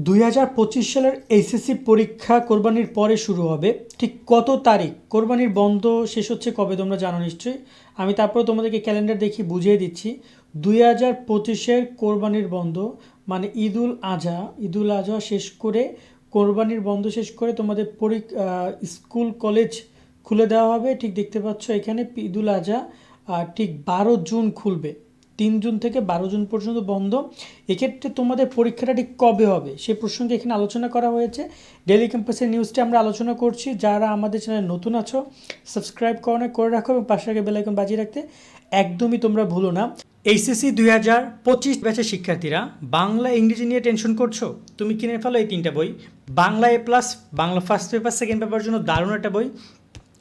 দুই হাজার পঁচিশ সালের এইচএসসি পরীক্ষা কোরবানির পরে শুরু হবে। ঠিক কত তারিখ? কোরবানির বন্ধ শেষ হচ্ছে কবে তোমরা জানো নিশ্চয়ই? আমি তারপর তোমাদেরকে ক্যালেন্ডার দেখি বুঝিয়ে দিচ্ছি। দুই হাজার পঁচিশের কোরবানির বন্ধ মানে ঈদুল আজহা। ঈদুল আজহা শেষ করে কোরবানির বন্ধ শেষ করে তোমাদের পরীক- আহ, স্কুল কলেজ খুলে দেওয়া হবে। ঠিক দেখতে পাচ্ছ এখানে ঈদুল আজহা ঠিক বারো জুন খুলবে। তিন জুন থেকে বারো জুন পর্যন্ত বন্ধ। এক্ষেত্রে তোমাদের পরীক্ষাটা ঠিক কবে হবে? সে প্রসঙ্গে এখানে আলোচনা করা হয়েছে। ডেলি ক্যাম্পাসের নিউজটি আমরা আলোচনা করছি। যারা আমাদের চ্যানেলে নতুন আছো সাবস্ক্রাইব করো, করে রাখো এবং পাশে আগে বেলাইকন বাজিয়ে রাখতে একদমই তোমরা ভুলো না। এইচএসসি দুই হাজার পঁচিশ ব্যাচের শিক্ষার্থীরা, বাংলা, ইংরেজি নিয়ে টেনশন করছ? তুমি কিনে ফেলো এই তিনটা বই। Bangla A plus Bangla first paper second paper জন্য দারুণ একটা বই।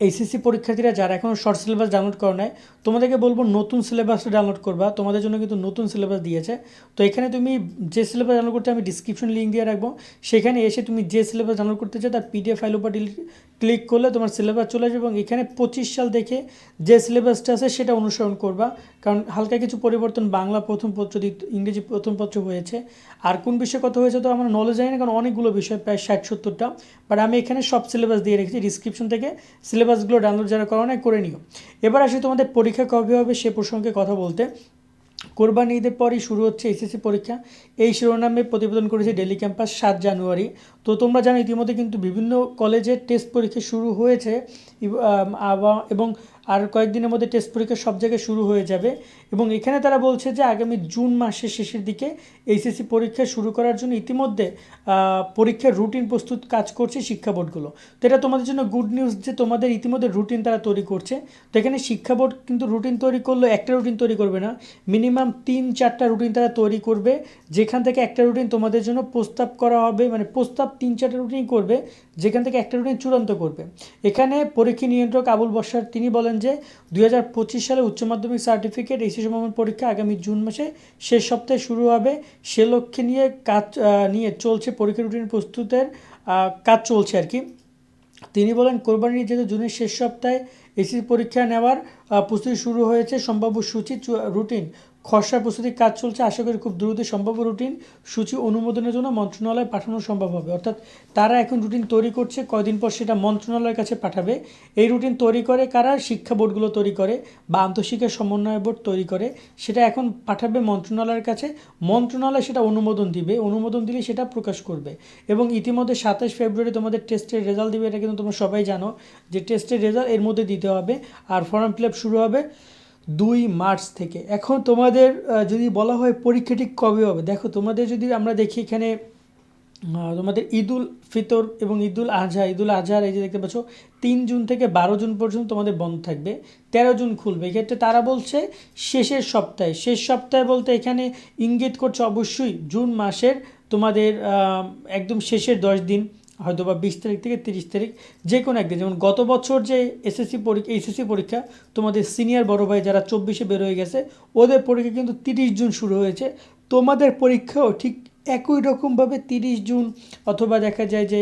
এইচএসসি পরীক্ষার্থীরা যারা এখনও শর্ট সিলেবাস ডাউনলোড করে নেয় তোমাদেরকে বলব নতুন সিলেবাসটা ডাউনলোড করবা। তোমাদের জন্য কিন্তু নতুন সিলেবাস দিয়েছে। তো এখানে তুমি যে সিলেবাস ডাউনলোড করতে আমি ডিসক্রিপশন লিঙ্ক দিয়ে রাখব। সেখানে এসে তুমি যে সিলেবাস ডাউনলোড করতে চাও তার পিডিএফ ফাইল উপর ক্লিক করলে তোমার সিলেবাস চলে আসবে এবং এখানে পঁচিশ সাল দেখে যে সিলেবাসটা আছে সেটা অনুসরণ করবা। কারণ হালকা কিছু পরিবর্তন বাংলা প্রথম পত্র ইংরেজি প্রথম পত্র হয়েছে। আর কোন বিষয়ে কত হয়েছে তো আমার নলেজ জানি না, কারণ অনেকগুলো বিষয়, প্রায় ষাট সত্তরটা। বাট আমি এখানে সব সিলেবাস দিয়ে রেখেছি। ডিসক্রিপশন থেকে সিলেবাসগুলো ডাউনলোড যারা করো না করে নিও। এবার আসি তোমাদের পরীক্ষা কবে হবে সে প্রসঙ্গে কথা বলতে। কোরবানি ঈদের পরই শুরু হচ্ছে এসএসসি পরীক্ষা। এই শিরোনামে প্রতিবেদন করেছে ডেলি ক্যাম্পাস সাত জানুয়ারি। তো তোমরা জানো ইতিমধ্যে কিন্তু বিভিন্ন কলেজে টেস্ট পরীক্ষা শুরু হয়েছে এবং আর কয়েকদিনের মধ্যে টেস্ট পরীক্ষা সব জায়গায় শুরু হয়ে যাবে। এবং এখানে তারা বলছে যে আগামী জুন মাসের শেষের দিকে এইচএসসি পরীক্ষা শুরু করার জন্য ইতিমধ্যে পরীক্ষার রুটিন প্রস্তুত কাজ করছে শিক্ষা বোর্ডগুলো তো এটা তোমাদের জন্য গুড নিউজ যে তোমাদের ইতিমধ্যে রুটিন তারা তৈরি করছে। তো এখানে শিক্ষা বোর্ড কিন্তু রুটিন তৈরি করলে, একটা রুটিন তৈরি করবে না। মিনিমাম তিন, চারটা রুটিন তারা তৈরি করবে। যেখান থেকে একটা রুটিন তোমাদের জন্য প্রস্তাব করা হবে মানে প্রস্তাব তিন চারটে রুটিন করবে, যেখান থেকে একটা রুটিন চূড়ান্ত করবে। এখানে পরীক্ষা নিয়ন্ত্রক আবুল বসার তিনি বলেন যে, দুই হাজার পঁচিশ সালে উচ্চ মাধ্যমিক সার্টিফিকেট এসি সমাপন পরীক্ষা আগামী জুন মাসে শেষ সপ্তাহে শুরু হবে। সে লক্ষ্যে নিয়ে কাজ নিয়ে চলছে পরীক্ষা রুটিন প্রস্তুতের কাজ চলছে আর কি। তিনি বলেন কোরবানির যেহেতু জুনের শেষ সপ্তাহে এসি পরীক্ষা নেওয়ার প্রস্তুতি শুরু হয়েছে। সম্ভাব্য সূচি রুটিন। খসড়া প্রস্তুতির কাজ চলছে। আশা করি খুব দ্রুত সম্ভাব্য রুটিন সূচি অনুমোদনের জন্য মন্ত্রণালয়ে পাঠানো সম্ভব হবে। অর্থাৎ তারা এখন রুটিন তৈরি করছে, কয়দিন পর সেটা মন্ত্রণালয়ের কাছে পাঠাবে। এই রুটিন তৈরি করে কারা শিক্ষা বোর্ডগুলো তৈরি করে বা আন্তঃশিক্ষা সমন্বয় বোর্ড তৈরি করে, সেটা এখন পাঠাবে মন্ত্রণালয়ের কাছে। মন্ত্রণালয় সেটা অনুমোদন দিবে। অনুমোদন দিলে সেটা প্রকাশ করবে। এবং ইতিমধ্যে সাতাশ ফেব্রুয়ারি তোমাদের টেস্টের রেজাল্ট দিবে, এটা কিন্তু তোমরা সবাই জানো। যে টেস্টের রেজাল্ট এর মধ্যে দিতে হবে আর ফর্ম ফিল শুরু হবে দুই মার্চ থেকে। এখন তোমাদের যদি বলা হয় পরীক্ষা ঠিক কবে হবে, দেখো তোমাদের যদি আমরা দেখি এখানে তোমাদের ঈদুল ফিতর এবং ঈদুল আজহা, ঈদুল আজহার এই যে দেখতে পাচ্ছ, তিন জুন থেকে বারো জুন পর্যন্ত তোমাদের বন্ধ থাকবে, তেরো জুন খুলবে। এক্ষেত্রে তারা বলছে শেষের সপ্তাহে, শেষ সপ্তাহে বলতে এখানে ইঙ্গিত করছে অবশ্যই জুন মাসের তোমাদের একদম শেষের দশ দিন। হয়তো বা বিশ তারিখ থেকে তিরিশ তারিখ, যে কোনো একদিন। যেমন গত বছর যে এসএসসি পরীক্ষা এইচএসসি পরীক্ষা, তোমাদের সিনিয়র বড় ভাই যারা চব্বিশে বের হয়ে গেছে, ওদের পরীক্ষা কিন্তু তিরিশ জুন শুরু হয়েছে। তোমাদের পরীক্ষাও ঠিক একই রকমভাবে তিরিশ জুন অথবা দেখা যায় যে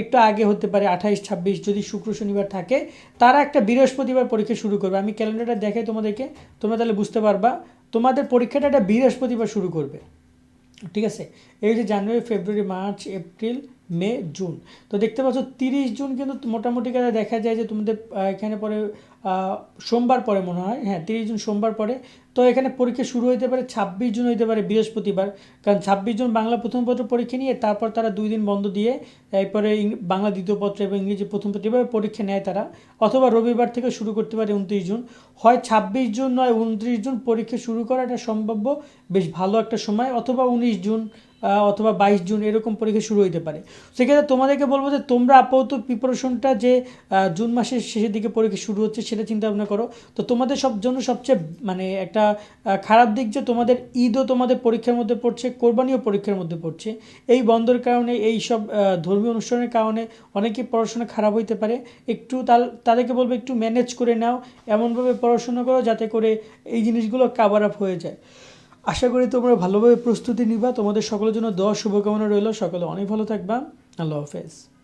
একটু আগে হতে পারে আঠাইশ, ছাব্বিশ, যদি শুক্র শনিবার থাকে, তারা একটা বৃহস্পতিবার পরীক্ষা শুরু করবে। আমি ক্যালেন্ডারটা দেখাই তোমাদেরকে, তোমরা তাহলে বুঝতে পারবা। তোমাদের পরীক্ষাটা একটা বৃহস্পতিবার শুরু করবে। ঠিক আছে? এই যে January, February, March, April May, June. তো দেখতে পাচ্ছ, তিরিশ জুন কিন্তু মোটামুটি কাজে দেখা যায় যে তোমাদের এখানে পরে সোমবার পরে মনে হয়। হ্যাঁ তিরিশ জুন সোমবার পরে। তো এখানে পরীক্ষা শুরু হতে পারে ছাব্বিশ জুন হতে পারে বৃহস্পতিবার। কারণ ছাব্বিশ জুন বাংলা প্রথম পত্র পরীক্ষা নিয়ে, তারপর তারা দুই দিন বন্ধ দিয়ে, এরপরে বাংলা দ্বিতীয় পত্র এবং ইংরেজি প্রথম পত্র এভাবে পরীক্ষা নেয় তারা। অথবা রবিবার থেকে শুরু করতে পারে উনত্রিশ জুন। হয় ছাব্বিশ জুন নয়, উনত্রিশ জুন পরীক্ষা শুরু করা এটা সম্ভাব্য, বেশ ভালো একটা সময়। অথবা উনিশ জুন অথবা বাইশ জুন এরকম পরীক্ষা শুরু হতে পারে। সেক্ষেত্রে তোমাদেরকে বলব যে তোমরা আপাতত প্রিপারেশনটা যে জুন মাসের শেষের দিকে পরীক্ষা শুরু হচ্ছে সেটা চিন্তা ভাবনা করো। তো তোমাদের সব জন্য সবচেয়ে মানে একটা খারাপ দিক যে তোমাদের ঈদও তোমাদের পরীক্ষার মধ্যে পড়ছে, কোরবানিও পরীক্ষার মধ্যে পড়ছে। এই বন্ধের কারণে, এই সব ধর্মীয় অনুষ্ঠানের কারণে অনেকেই পড়াশোনা খারাপ হইতে পারে। একটু তাদেরকে বলব একটু ম্যানেজ করে নাও, এমনভাবে পড়াশোনা করো যাতে করে এই জিনিসগুলো কাভার আপ হয়ে যায়। আশা করি তোমরা ভালোভাবে প্রস্তুতি নিবা। তোমাদের সকলের জন্য দশ শুভকামনা রইল। সকলে অনেক ভালো থাকবা। আল্লাহ হাফেজ।